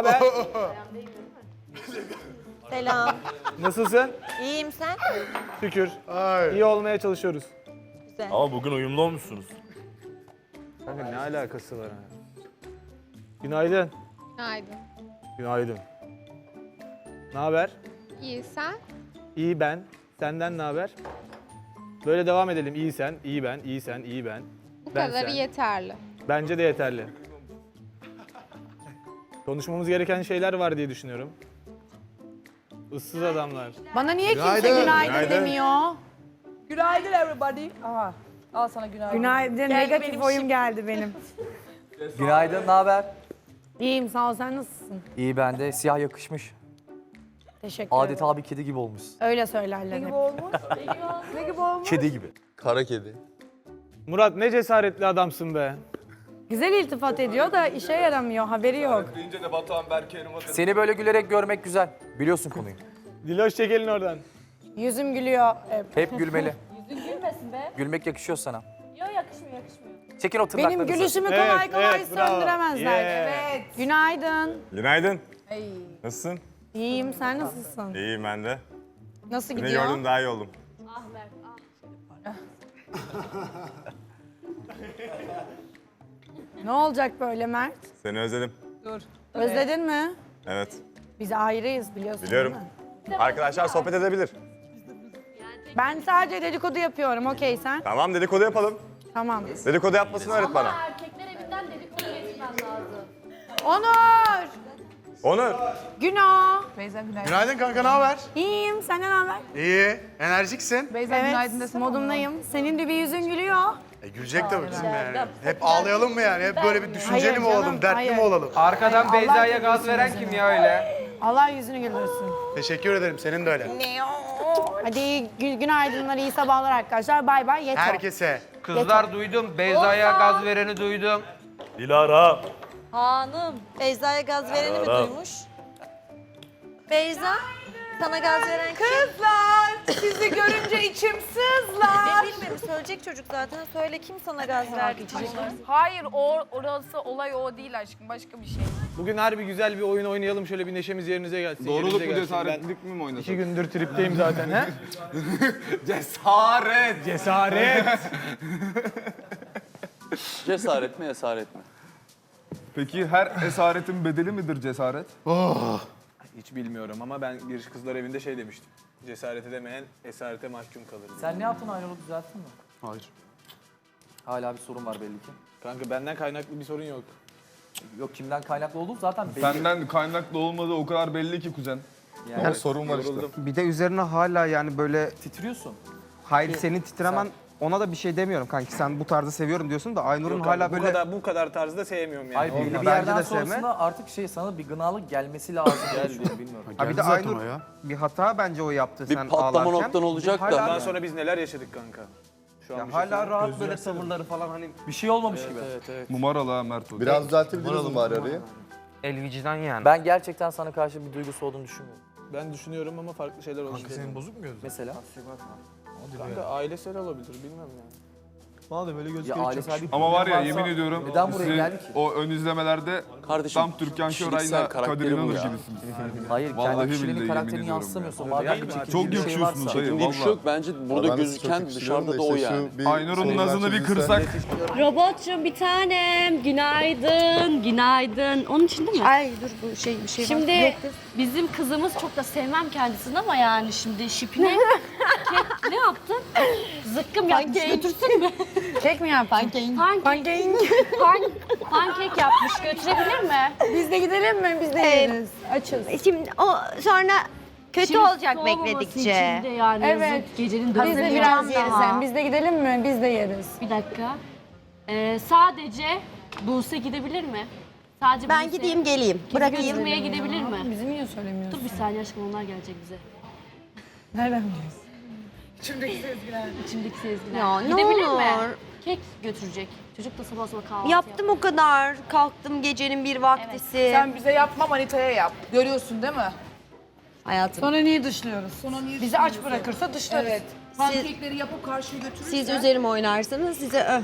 Selam. Nasılsın? İyiyim sen? Şükür. İyi olmaya çalışıyoruz. Güzel. Ama bugün uyumlu olmuşsunuz. Kanka ne alakası var? ha? Günaydın. Günaydın. Günaydın. Ne haber? İyi sen? İyi ben. Senden ne haber? Böyle devam edelim. İyi sen, iyi ben, iyi sen, iyi ben. Bu Ben kadarı sen. yeterli. Bence de yeterli. Konuşmamız gereken şeyler var diye düşünüyorum. Issız adamlar. Bana niye kimse günaydın, demiyor? Günaydın everybody. Aha. Al sana günaydın. Günaydın. Negatif oyum geldi benim. Günaydın, ne haber? İyiyim sağ ol sen nasılsın? İyi bende. Siyah yakışmış. Teşekkür ederim. Adeta bir kedi gibi olmuşsun. Öyle söylerler hep. olmuş? ne gibi olmuş? Kedi gibi. Kara kedi. Murat ne cesaretli adamsın be. Güzel iltifat ediyor da işe yaramıyor haberi yok. Seni böyle gülerek görmek güzel. Biliyorsun konuyu. Diloş çekelin oradan. Yüzüm gülüyor hep. Hep gülmeli. Yüzün gülmesin be. Gülmek yakışıyor sana. Yok yakışmıyor yakışmıyor. Çekin o tırnaklarınızı. Benim gülüşümü kolay Evet, kolay evet, bravo. söndüremezler. Yeah. Evet. Günaydın. Günaydın. Nasılsın? İyiyim sen nasılsın? İyiyim ben de. Nasıl Seni gidiyor? gördüm daha iyi oldum. Ne olacak böyle Mert? Seni özledim. Özledin mi? Evet. Biz ayrıyız biliyorsun Biliyorum. değil mi? Arkadaşlar sohbet edebilir. Ben sadece dedikodu yapıyorum okey sen? Tamam dedikodu yapalım. Tamam. Dedikodu yapmasını öğret bana. Erkekler evinden dedikodu geçmem lazım. Onur! Onur. Günah! Beyza günaydın. Günaydın kanka ne haber? İyiyim senden ne haber? İyi. Enerjiksin. Beyza günaydın desene. modumdayım. Senin de bir yüzün gülüyor. E, gülecek tabii bizim yani. Hep ağlayalım mı yani? Hep böyle bir düşünceli Hayır mi olalım, canım, dertli hayır. mi olalım? Arkadan Beyza'ya gaz veren kim ya öyle? Allah yüzünü güldürsün. Teşekkür ederim. Senin de öyle. Hadi iyi gü- günaydınlar, iyi sabahlar arkadaşlar. Bay bay. Yeter. Herkese. Kızlar duydum, Beyza'ya gaz vereni duydum. Dilara. Hanım. Beyza'ya gaz vereni mi duymuş? Beyza, sana gaz veren kim? Kızlar sizi görünce içim sızlar. Ne bilmiyorum, söyleyecek çocuk zaten. Söyle kim sana gaz verdi? Hayır o, orası olay o değil aşkım başka bir şey. Bugün harbi güzel bir oyun oynayalım şöyle bir neşemiz yerinize gelsin. Doğruluk yerinize mu gelsin. cesaretlik mi mi Ben oynasın? iki gündür tripteyim zaten he? Cesaret. Cesaret. Cesaret mi esaret mi? Peki her esaretin bedeli midir cesaret? Hiç bilmiyorum ama ben bir kızlar evinde şey demiştim. Cesaret edemeyen esarete mahkum kalır. diye. Sen ne yaptın ayrılığı düzelttin mi? Hayır. Hala bir sorun var belli ki. Kanka benden kaynaklı bir sorun yok. Yok kimden kaynaklı olduğu zaten belli. Senden kaynaklı olmadığı o kadar belli ki kuzen. Yani sorun var işte. Bir de üzerine hala yani böyle titriyorsun. hayır senin titremen ona da bir şey demiyorum kanki sen bu tarzı seviyorum diyorsun da Aynur'un Yok hala abi, böyle bu kadar bu kadar tarzda sevmiyorum yani. Hayır belli bir Bence yerden de sevme. sonrasında artık şey sana bir gınalık gelmesi lazım. Geldi bilmiyorum. ha bir de Aynur bir hata bence o yaptı Bir sen patlama ağlarken. noktan olacak da. Ondan sonra biz neler yaşadık kanka. Şu an ya bir şey hala rahat böyle tavırları falan hani Bir şey olmamış gibi. Evet evet. Numaralı ha Mert o. Biraz düzeltebiliriz mi bari arayı? el vicdan yani. Ben gerçekten sana karşı bir duygusu olduğunu düşünmüyorum. Ben düşünüyorum ama farklı şeyler olabilir. Senin bozuk mu gözün? Mesela Kanka ailesel olabilir bilmem yani. Bana da böyle ya ailesel bir Ama var ya yemin ediyorum Neden buraya sizin geldik ki? o ön izlemelerde Kardeşim tam Türkan kişiliksel Şoray'la karakteri Kadir bu İnanır ya. gibisiniz. Hayır Vallahi kendi billahi karakterini yemin ediyorum yansıtamıyorsun. ya. Madem çekindiğin Çok bir şey yakışıyorsunuz varsa. Çekindiği bir şey yok. valla. Bence burada gözüken dışarıda da o yani. Aynur'un nazını bir kırsak. Robotçum bir tanem. Günaydın. Günaydın. Onun için değil mi? Ay dur bu şey bir şey Şimdi bizim kızımız çok da sevmem kendisini ama yani şimdi şipine kek ne yaptın? Zıkkım yapmış götürsün mü? Kek mi yaptın? Pankek. Pankek. Pan, pankek yapmış götürebilir mi? Biz de gidelim mi? Biz de yeriz. Açız. Şimdi o sonra kötü Şimdi olacak soğumaması bekledikçe. için de yani Evet. yazık, gecenin Biz dördünde de biraz uyan yeriz. hem. Biz de gidelim mi? Biz de yeriz. Bir dakika. Ee, sadece Buse gidebilir mi? Sadece Ben Buse. gideyim geleyim. Bırakayım. Götürmeye gidebilir mi? Bizi niye söylemiyorsun? Dur bir saniye aşkım onlar gelecek bize. Nereden biliyorsun? İçimdeki sezgiler. Ya ne Gidebilir olur. mi? Kek götürecek. Çocuk da sabah sabah kahvaltı Yaptım o kadar. Kalktım gecenin bir vaktisi. Sen bize yapma manitaya yap. Görüyorsun değil mi? Hayatım. Sonra niye dışlıyoruz? Bizi aç bırakırsa dışlarız. Evet. Pankekleri yapıp karşıya götürürsen. Siz üzerime oynarsanız size öh.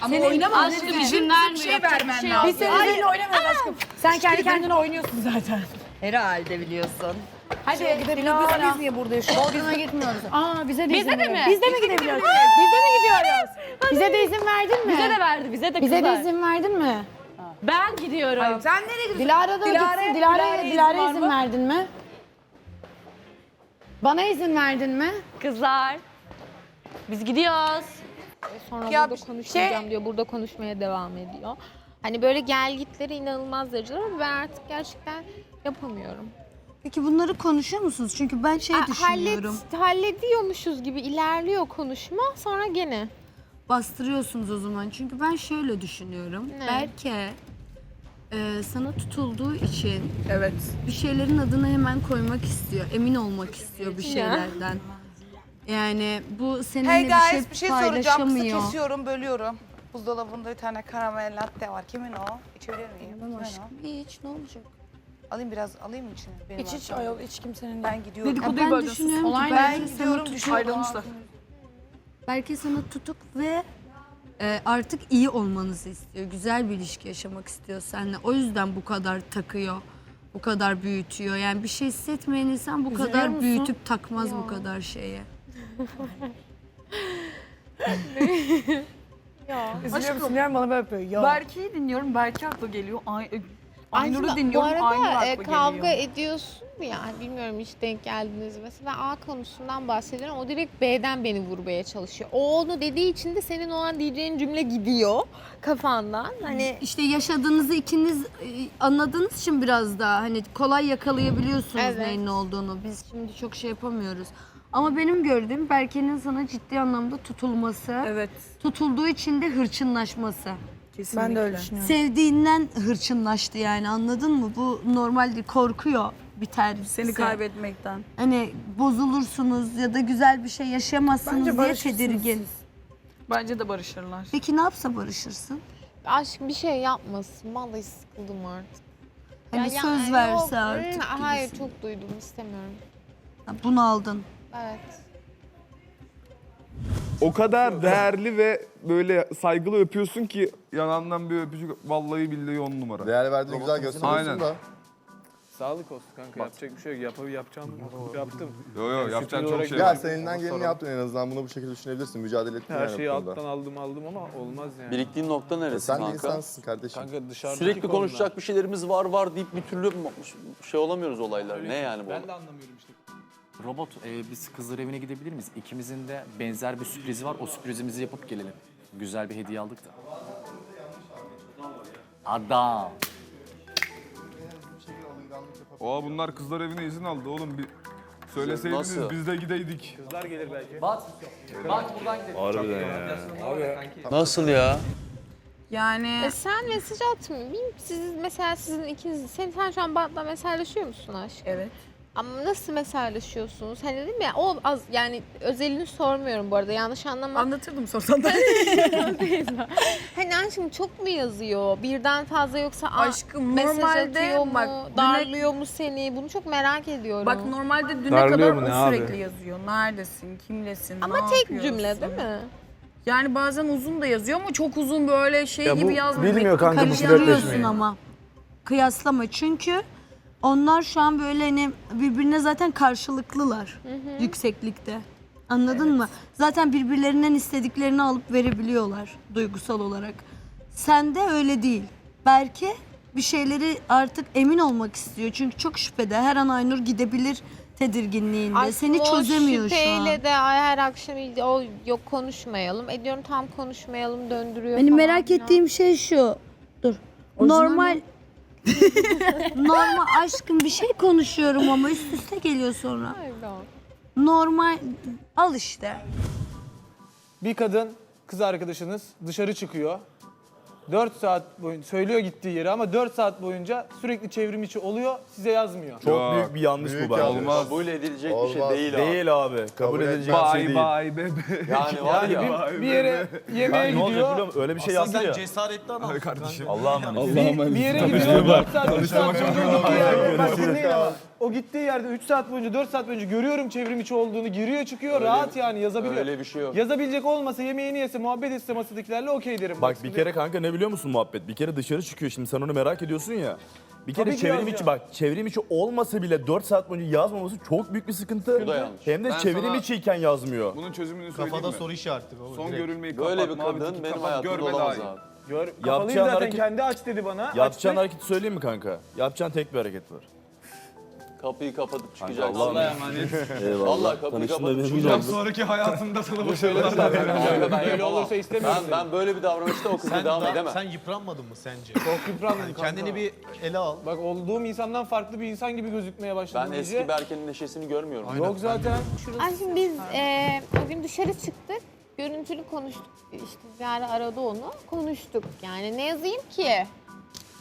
Ama oynama. Aşkım Bizim izin bir şey vermen şey lazım. Biz seninle oynamıyoruz aşkım. Sen kendi kendine oynuyorsun zaten. Herhalde biliyorsun. Hadi gidebiliyoruz. Biz niye buradayız? Bodrum'a gitmiyoruz. Aa bize de Bize izin de mi? Biz de mi gidebiliyoruz? Biz de mi gidiyoruz? Bize de izin verdin mi? Bize de verdi, bize de Bize kızlar. de izin verdin mi? Ben gidiyorum. Sen nereye gidiyorsun? Dilara da Dilara'ya- gitsin. Dilara'ya Dilara'ya izin var izin mı? verdin mi? Bana izin verdin mi? Kızlar. Biz gidiyoruz. Sonra Ya burada bir konuşmayacağım şey- diyor. Burada konuşmaya devam ediyor. Hani böyle gel gitleri inanılmaz derecede ama ben artık gerçekten yapamıyorum. Peki bunları konuşuyor musunuz? Çünkü ben şey Ha, düşünüyorum. hallet, hallediyormuşuz gibi ilerliyor konuşma sonra gene. Bastırıyorsunuz o zaman. Çünkü ben şöyle düşünüyorum. Ne? Berke e, sana tutulduğu için Evet. bir şeylerin adını hemen koymak istiyor. Emin olmak istiyor bir şeylerden. Yani bu seninle Hey bir guys şey bir şey soracağım. Kısa paylaşamıyor. kesiyorum, bölüyorum. Buzdolabında bir tane karamel latte var. Kimin o? İçebilir miyim? Kimin o? Hiç ne olacak? Alayım biraz, alayım mı içine? Benim Hiç hiç var. ayol hiç kimsenin Ben gidiyorum. Ya ben düşünüyorum ki Ben belki sana gidiyorum, tutuk. Ayrılmışlar. belki sana tutuk ve e, artık iyi olmanızı istiyor. Güzel bir ilişki yaşamak istiyor seninle. O yüzden bu kadar takıyor. Bu kadar büyütüyor. Yani bir şey hissetmeyen insan bu kadar büyütüp takmaz bu kadar şeye. Üzülüyor musun? Yani bana böyle yapıyor. Ya. Berke'yi dinliyorum. Berke aklı geliyor. Ay, e, Aynur'u Aslında dinliyorum. Bu Aynur arada e, geliyor. kavga ediyorsun yani bilmiyorum hiç denk geldiniz mi? Mesela A konusundan bahsediyorum. O direkt B'den beni vurmaya çalışıyor. O onu dediği için de senin o an diyeceğin cümle gidiyor kafandan. Hani İşte yaşadığınızı ikiniz e, anladığınız için biraz daha hani kolay yakalayabiliyorsunuz Evet. neyin ne olduğunu. Biz şimdi çok şey yapamıyoruz. Ama benim gördüğüm Berke'nin sana ciddi anlamda tutulması, Evet. tutulduğu için de hırçınlaşması. Kesinlikle. Ben de öyle düşünüyorum. Sevdiğinden hırçınlaştı yani anladın mı? Bu normal değil, korkuyor biter. Seni kaybetmekten. Hani bozulursunuz ya da güzel bir şey yaşayamazsınız Bence diye barışırsınız tedirgin. Bence de barışırlar. Peki ne yapsa barışırsın? aşk bir şey yapmasın. Vallahi sıkıldım artık. Hani Ya- söz ya- verse yok, artık hı, Hayır gibisin. çok duydum istemiyorum. Ha, Bunu aldın. Evet. O kadar değerli ve böyle saygılı öpüyorsun ki yanağından bir öpücük vallahi billahi on numara. Değer verdiğini güzel gösteriyorsun Aynen. da. Sağlık olsun kanka yapacak bir şey yok. Yap, yapacağım yaptım. Yo yo yapacağın çok olarak şey Ya var. sen elinden geleni yaptın en azından bunu bu şekilde düşünebilirsin. Mücadele ettin Her yani şeyi bu konuda. alttan aldım aldım ama olmaz yani. Biriktiğin nokta E neresi sen de kanka? insansın kardeşim. Kanka dışarıdaki Sürekli konular. konuşacak bir şeylerimiz var var deyip bir türlü şey olamıyoruz olaylar. Ne yani bu? Ben de anlamıyorum işte. Robot, e, biz kızlar evine gidebilir miyiz? İkimizin de benzer bir sürprizi var. O sürprizimizi yapıp gelelim. Güzel bir hediye aldık da. Adam. Aa bunlar kızlar evine izin aldı oğlum bir söyleseydiniz Nasıl? biz de gideydik. Kızlar gelir belki. Bak, bak buradan gidelim. Harbiden ya. Nasıl ya? Yani E sen mesaj atmıyor. Siz mesela sizin ikiniz, sen, sen şu an Bat'la mesajlaşıyor musun aşk? evet. Ama nasıl mesajlaşıyorsunuz? Hani dedim ya o az yani özelini sormuyorum bu arada yanlış anlama. Anlatırdım sorsan da. hani aşkım çok mu yazıyor? Birden fazla yoksa a- Aşkım mesaj normalde atıyor mu? bak düne- darlıyor mu seni? Bunu çok merak ediyorum. Bak normalde düne Darlıyor kadar mu o ne abi? sürekli yazıyor. Neredesin, kimlesin, Ama ne tek yapıyorsun? cümle değil mi? Yani bazen uzun da yazıyor ama çok uzun böyle şey Ya bu gibi yazmıyor. bilmiyor kanka bu flörtleşmeyi. Kıyaslıyorsun ama. Kıyaslama çünkü onlar şu an böyle hani birbirine zaten karşılıklılar yükseklikte. Anladın mı? Zaten birbirlerinden istediklerini alıp verebiliyorlar duygusal olarak. Sende öyle değil. Belki bir şeyleri artık emin olmak istiyor. Çünkü çok şüphede. Her an Aynur gidebilir tedirginliğinde. Aslında Seni o çözemiyor şu an. şüpheyle de ay her akşam o yok konuşmayalım. Ediyorum tam konuşmayalım döndürüyor Benim falan merak filan. ettiğim şey şu. Dur. Normal normal aşkım bir şey konuşuyorum ama üst üste geliyor sonra. Pardon. Normal al işte. Bir kadın kız arkadaşınız dışarı çıkıyor. 4 saat boyunca söylüyor gittiği yeri ama 4 saat boyunca sürekli çevrim içi oluyor size yazmıyor. Çok Ya, büyük bir yanlış büyük bu bence. Olmaz. Kabul edilecek bir Olmaz. şey değil abi. Değil abi. Kabul, Kabul edilecek bir şey Bye değil. bye bebe. Yani var Yani ya. bir, bir yere yemeğe ne olacak biliyor gidiyor. musun? Öyle bir şey yazdı ya. cesaretli adam. kardeşim. Allah'a emanet. Bir, bir yere gidiyor 4 saat 3 saat çocuğu gittiği yerde. Bak dinleyin ama. O gittiği yerde 3 saat boyunca 4 saat boyunca görüyorum çevrim içi olduğunu. Giriyor çıkıyor rahat yani yazabiliyor. Öyle bir şey yok. Yazabilecek olmasa yemeğini yese muhabbet etse masadakilerle okey derim. Bak bir kere kanka ne biliyor musun muhabbet? Bir kere dışarı çıkıyor şimdi sen onu merak ediyorsun ya. Bir kere Tabii ki çevrim içi bak çevrim içi olmasa bile 4 saat boyunca yazmaması çok büyük bir sıkıntı. Bu da yanlış. Hem de Ben çevrim sana- içiyken yazmıyor. Bunun çözümünü söyleyeyim mi? soru işareti baba. Son direkt. görülmeyi Böyle bir abi, kadın tiki benim kapat, hayatımda görme olamaz abi. Gör, Yapacağın zaten hareket- kendi aç dedi bana. Yapacağın Açtı. hareketi söyleyeyim mi kanka? Yapacağın tek bir hareket var. Kapıyı kapatıp çıkacaksın. Allah'ım. Eyvallah. Vallahi kapıyı kapatıp çıkacaksın. Sonraki hayatında sana başarılar. Kanka ben Öyle olursa istemiyorum Ben, ben böyle bir davranışta o kızla devam edemem. Sen yıpranmadın mı sence? Çok yıprandım kanka. Kendini bir ele al. Bak olduğum insandan farklı bir insan gibi gözükmeye başladım Ben eski Berke'nin neşesini görmüyorum. Yok zaten. Ay şimdi biz eee, o gün dışarı çıktık. Görüntülü konuştuk. İşte Ziyare aradı onu. Konuştuk. Yani ne yazayım ki?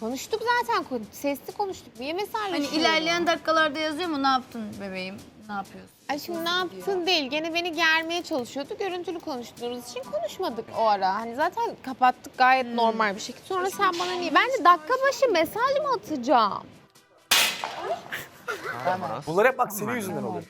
Konuştuk zaten. kon- Sesli konuştuk. Niye Hani mesajlaşıyoruz? ilerleyen dakikalarda yazıyor mu ne yaptın bebeğim? Ne yapıyorsun? Ay şimdi ne yaptın değil. Gene beni germeye çalışıyordu. Görüntülü konuştuğumuz için konuşmadık o ara. Hani zaten kapattık gayet normal bir şekilde. Sonra sen bana niye? Ben de dakika başı mesaj mı atacağım? Bunlar hep bak senin yüzünden oluyor.